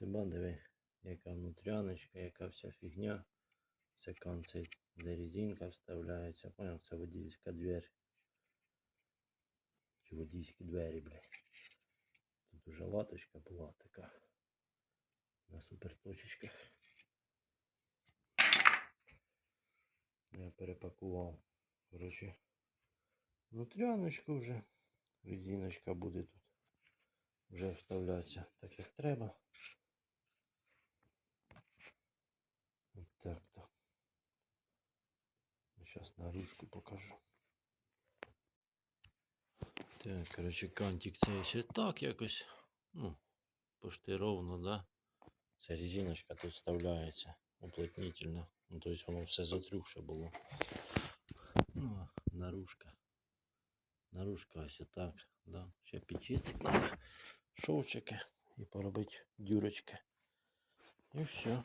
Тебе диви, яка внутряночка, яка вся фігня. Це концей, де резинка вставляється. Понял, це водійська двері. Чи водійські двері, блядь. Тут уже латочка була така. На суперточечках. Я перепакував. Коротше, внутряночку вже. Резиночка буде тут. Вже вставлятися так як треба. Зараз наружку покажу. Так, коротше, кантик цей ще так якось. Ну, пошти ровно, да? Ця резиночка тут вставляється уплотнительно. Ну, тобто воно все затрюхше було. Ну, а наружка. Наружка ось так, да. Ще підчистити треба шовчики і поробити дюрочки. І все.